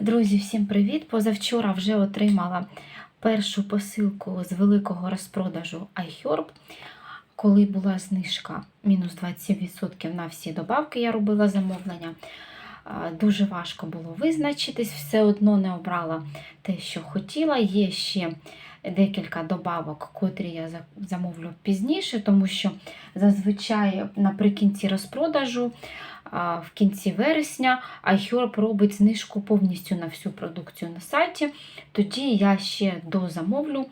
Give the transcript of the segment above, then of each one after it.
Друзі, всім привіт! Позавчора вже отримала першу посилку з великого розпродажу iHerb, коли була знижка мінус 27% на всі добавки, я робила замовлення. Дуже важко було визначитись, все одно не обрала те, що хотіла. Є ще декілька добавок, котрі я замовлю пізніше, тому що зазвичай наприкінці розпродажу в кінці вересня iHerb робить знижку повністю на всю продукцію на сайті. Тоді я ще дозамовлю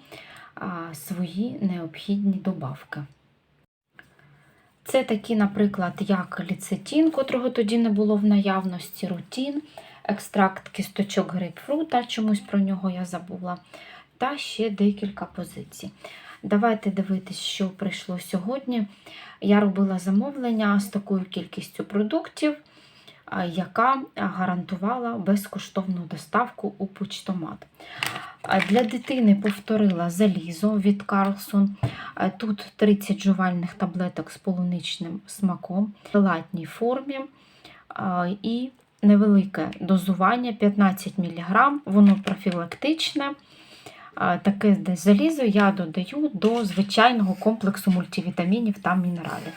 свої необхідні добавки. Це такі, наприклад, як ліцетін, котрого тоді не було в наявності, рутін, екстракт кісточок грейпфрута, чомусь про нього я забула, та ще декілька позицій. Давайте дивитись, що прийшло сьогодні. Я робила замовлення з такою кількістю продуктів, яка гарантувала безкоштовну доставку у почтомат. Для дитини повторила залізо від Карлсон. Тут 30 жувальних таблеток з полуничним смаком в латній формі і невелике дозування 15 мг, воно профілактичне. Таке десь залізо я додаю до звичайного комплексу мультивітамінів та мінералів.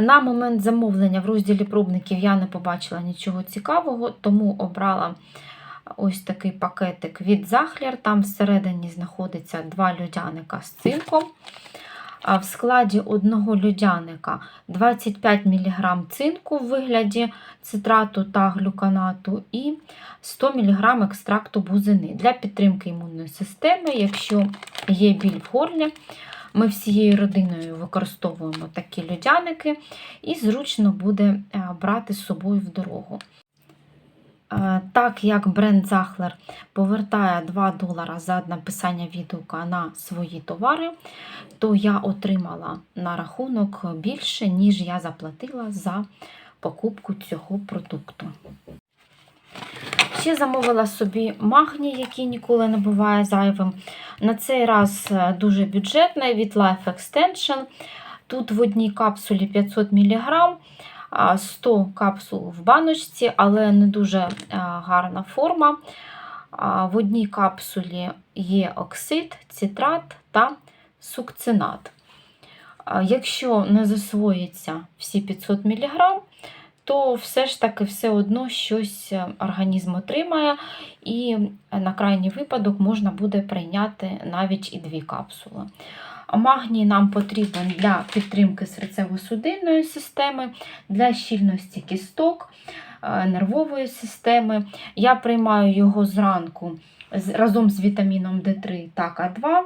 На момент замовлення в розділі пробників я не побачила нічого цікавого, тому обрала ось такий пакетик від Захлер. Там всередині знаходиться два людяника з цинком. В складі одного людяника 25 мг цинку в вигляді цитрату та глюканату і 100 мг екстракту бузини для підтримки імунної системи. Якщо є біль в горлі, ми всією родиною використовуємо такі людяники, і зручно буде е, брати з собою в дорогу. Е, Так як бренд Захлер повертає 2 долара за написання відгука на свої товари, то я отримала на рахунок більше, ніж я заплатила за покупку цього продукту. Ще замовила собі магній, який ніколи не буває зайвим. На цей раз е, дуже бюджетний від Life Extension. Тут в одній капсулі 500 мг, 100 капсул в баночці, але не дуже е, гарна форма. В одній капсулі є оксид, цитрат та сукцинат. Якщо не засвоїться всі 500 мг, то все ж таки все одно щось е, організм отримає, і на крайній випадок можна буде прийняти навіть і дві капсули. Магній нам потрібен для підтримки серцево-судинної системи, для щільності кісток, е, нервової системи. Я приймаю його зранку разом з вітаміном D3 та К2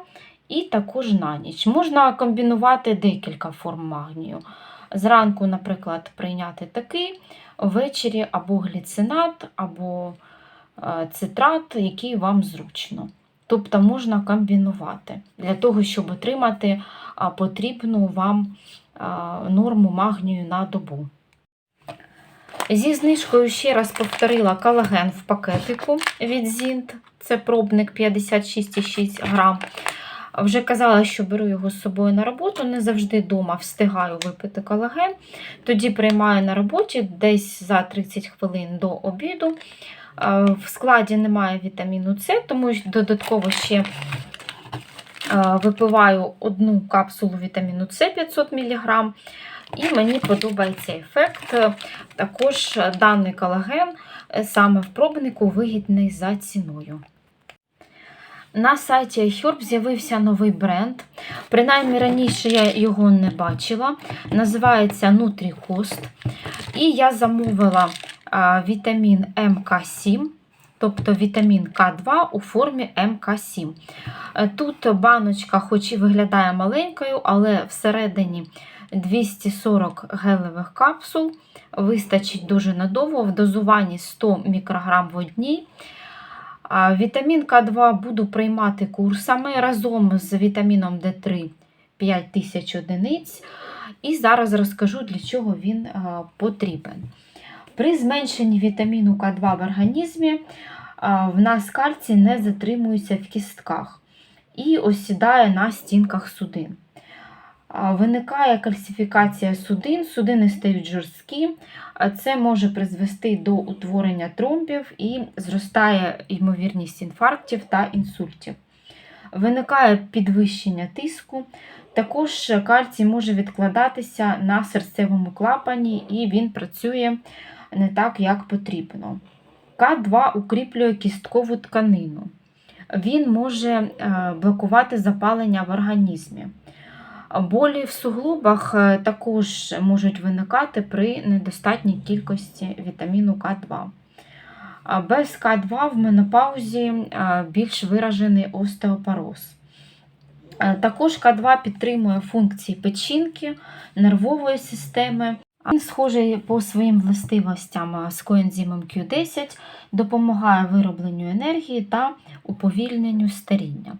і також на ніч. Можна комбінувати декілька форм магнію. Зранку, наприклад, прийняти такий, ввечері або гліцинат, або е, цитрат, який вам зручно. Тобто можна комбінувати для того, щоб отримати потрібну вам норму магнію на добу. Зі знижкою ще раз повторила колаген в пакетику від Zint. Це пробник 56,6 грам. Вже казала, що беру його з собою на роботу, не завжди вдома встигаю випити колаген. Тоді приймаю на роботі десь за 30 хвилин до обіду. Е, В складі немає вітаміну С, тому додатково ще е, випиваю одну капсулу вітаміну С 500 мг. І мені подобається ефект. Також даний колаген саме в пробнику вигідний за ціною. На сайті iHerb з'явився новий бренд. Принаймні раніше я його не бачила. Називається NutriCost. І я замовила вітамін МК7, тобто вітамін К2 у формі МК7. Е, Тут баночка, хоч і виглядає маленькою, але всередині 240 гелевих капсул. Вистачить дуже надовго, в дозуванні 100 мікрограм в одній. Вітамін К2 буду приймати курсами разом з вітаміном Д3 5000 одиниць. І зараз розкажу, для чого він потрібен. При зменшенні вітаміну К2 в організмі в нас кальцій не затримується в кістках і осідає на стінках судин. Виникає кальцифікація судин, судини стають жорсткі. Це може призвести до утворення тромбів і зростає ймовірність інфарктів та інсультів. Виникає підвищення тиску. Також кальцій може відкладатися на серцевому клапані і він працює не так, як потрібно. К2 укріплює кісткову тканину. Він може е, блокувати запалення в організмі. Болі в суглобах е, також можуть виникати при недостатній кількості вітаміну К2. Без К2 в менопаузі е, більш виражений остеопороз. Е, Також К2 підтримує функції печінки, нервової системи. Він схожий по своїм властивостям з коензимом Q10, допомагає виробленню енергії та уповільненню старіння.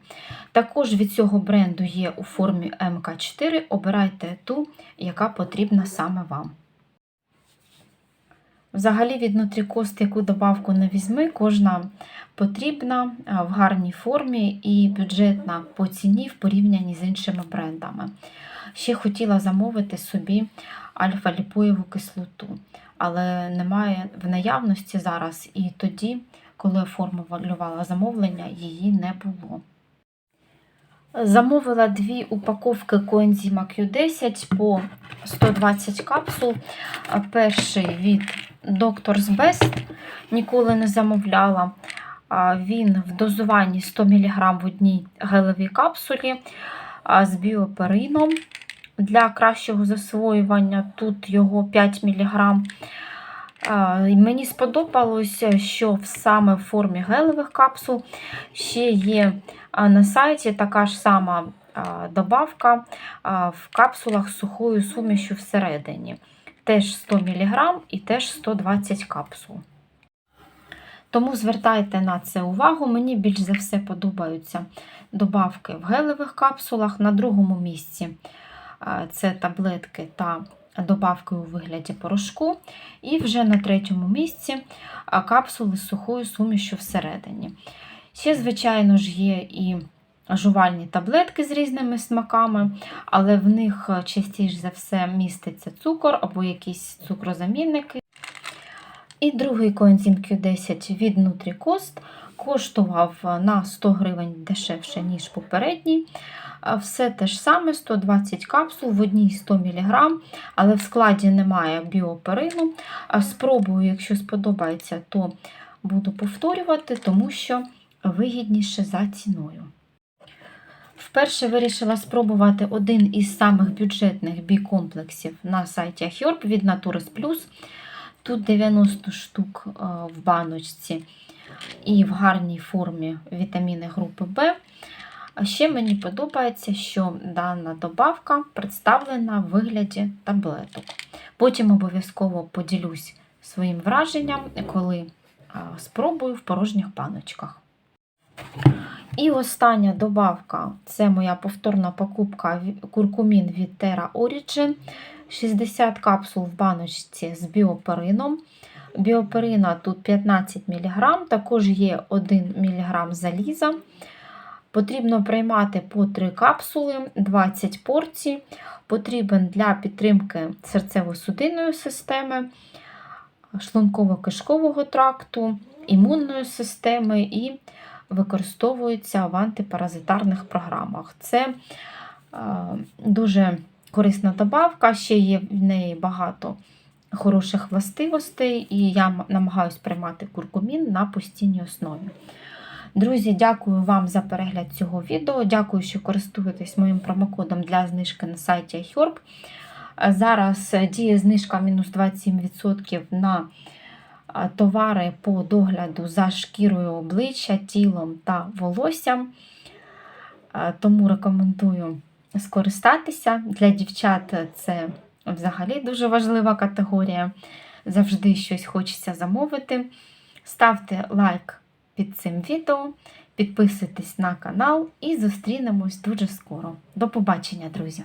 Також від цього бренду є у формі МК4. Обирайте ту, яка потрібна саме вам. Взагалі від Нутрікост, яку добавку не візьми, кожна потрібна в гарній формі і бюджетна по ціні в порівнянні з іншими брендами. Ще хотіла замовити собі альфа-ліпоєву кислоту, але немає в наявності зараз, і тоді, коли оформлювала замовлення, її не було. Замовила дві упаковки коензима Q10 по 120 капсул. Перший від Doctor's Best, ніколи не замовляла. Він в дозуванні 100 мг в одній гелевій капсулі з біоперином для кращого засвоювання. Тут його 5 мг. Мені сподобалося, що саме в формі гелевих капсул ще є на сайті така ж сама добавка в капсулах з сухою сумішю всередині. Теж 100 мг і теж 120 капсул. Тому звертайте на це увагу. Мені більш за все подобаються добавки в гелевих капсулах. На другому місці це таблетки та добавки у вигляді порошку. І вже на третьому місці капсули з сухою сумішю всередині. Ще, звичайно ж, є і жувальні таблетки з різними смаками, але в них частіше за все міститься цукор або якісь цукрозамінники. І другий коензим Q10 від Nutricost коштував е, на 100 гривень дешевше, ніж попередній. Все те ж саме, 120 капсул, в одній 100 мг, але в складі немає біоперину. Спробую, якщо сподобається, то буду повторювати, тому що вигідніше за ціною. Вперше вирішила спробувати один із самих бюджетних бі-комплексів на сайті Aherb від Natures Plus. Тут 90 штук е, в баночці і в гарній формі вітаміни групи В. Ще мені подобається, що дана добавка представлена в вигляді таблеток. Потім обов'язково поділюсь своїм враженням, коли е, спробую в порожніх баночках. І остання добавка це моя повторна покупка куркумін від Terra Origin. 60 капсул в баночці з біоперином. Біоперина тут 15 мг, також є 1 мг заліза. Потрібно приймати по 3 капсули, 20 порцій. Потрібен для підтримки серцево-судинної системи, шлунково-кишкового тракту, імунної системи і використовується в антипаразитарних програмах. Це е, дуже корисна добавка, ще є в неї багато хороших властивостей, і я намагаюсь приймати куркумін на постійній основі. Друзі, дякую вам за перегляд цього відео. Дякую, що користуєтесь моїм промокодом для знижки на сайті iHerb. Зараз діє знижка мінус 27% на товари по догляду за шкірою обличчя, тілом та волоссям. Тому рекомендую скористатися. Для дівчат це взагалі дуже важлива категорія. Завжди щось хочеться замовити. Ставте лайк під цим відео, підписуйтесь на канал і зустрінемось дуже скоро. До побачення, друзі!